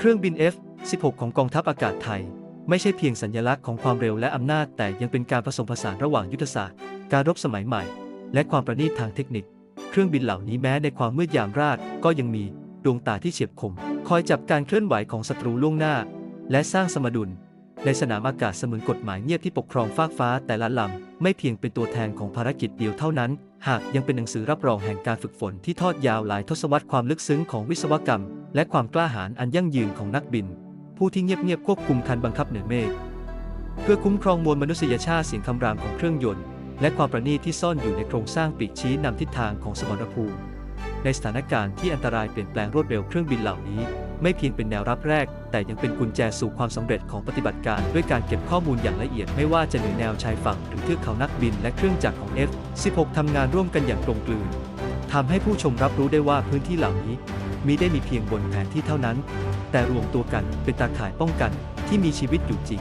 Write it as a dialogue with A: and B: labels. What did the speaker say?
A: เครื่องบิน F-16 ของกองทัพอากาศไทย ไม่ใช่เพียงสัญลักษณ์ของความเร็วและอำนาจ แต่ยังเป็นการผสมผสานระหว่างยุทธศาสตร์ การรบสมัยใหม่ และความประณีตทางเทคนิค เครื่องบินเหล่านี้แม้ในความมืดยามราดก็ยังมีดวงตาที่เฉียบคม คอยจับการเคลื่อนไหวของศัตรูล่วงหน้า และสร้างสมดุล ในสนามอากาศเสมือนกฎหมายเงียบที่ปกครองฟากฟ้าแต่ละลำไม่เพียงเป็นตัวแทนของภารกิจเดียวเท่านั้น หากยังเป็นหนังสือรับรองแห่งการฝึกฝนที่ทอดยาวหลายทศวรรษความลึกซึ้งของวิศวกรรม และความกล้าหาญอันยั่งยืนของนักบิน ผู้ที่เงียบๆควบคุมคันบังคับเหนือเมฆเพื่อคุ้มครองมวลมนุษยชาติเสียงคำรามของเครื่องยนต์ และความประณีตที่ซ่อนอยู่ในโครงสร้างปีกชี้นำทิศทางของสมรภูมิ ในสถานการณ์ที่อันตรายเปลี่ยนแปลงรวดเร็วเครื่องบินเหล่านี้ ไม่เพียงเป็นแนวรับแรก แต่ยังเป็นกุญแจสู่ความสำเร็จของปฏิบัติการด้วยการเก็บข้อมูลอย่างละเอียดไม่ว่าจะเหนือแนวชายฝั่งหรือเทือกเขานักบินและเครื่องจักรของ F-16 ทำงานร่วมกันอย่างกลมกลืน ทำให้ผู้ชมรับรู้ได้ว่าพื้นที่เหล่านี้มิได้มีเพียงบนแผนที่เท่านั้น แต่รวมตัวกันเป็นตาข่ายป้องกันที่มีชีวิตอยู่จริง